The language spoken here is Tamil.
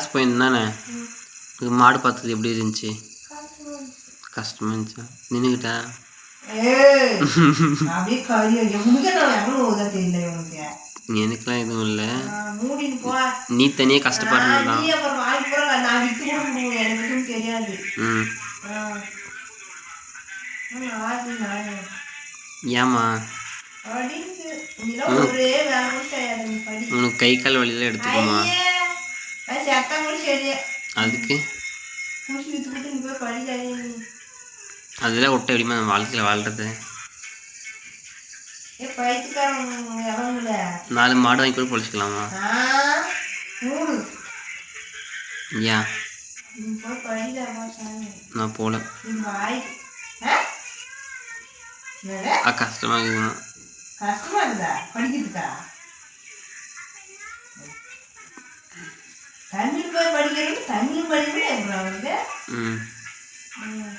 கிளாஸ் போயிருந்தானே இது மாடு பார்த்தது எப்படி இருந்துச்சு? கஷ்டமா இருந்துச்சா? நின்றுக்கிட்டா எனக்குலாம் எதுவும் இல்லை. நீ தனியாக கஷ்டப்படுறதுதான் நீ அப்புறம் வாங்கி போற நான் வித்து கூட முடியும்? எனக்கு எதுவும் தெரியாது. ம். ஆ. ஆமா, ஆடு நாடு. ஏம்மா? அப்படின்னு இதெல்லாம் ஒரே வேலை கூட செய்யாது நீ படி உனக்கு கை கால் வலியெல்லாம் எடுத்துக்கோமா ஐயே, நான் செத்தா கூட சரி அதுக்கு அதெல்லாம் விட்ட எப்படிமா நம்ம வாழ்க்கையில் எவனுல நாலு மாடு வாங்கி கூட பொழிச்சிக்கலாமா சாமி நான்? ஆ கஷ்டமாக இருக்குமா கஷ்டமா இருக்குதா படிக்கிறதுக்கா தமிழ் போய் படிக்கிறது தமிழ் வந்து ம் ம்.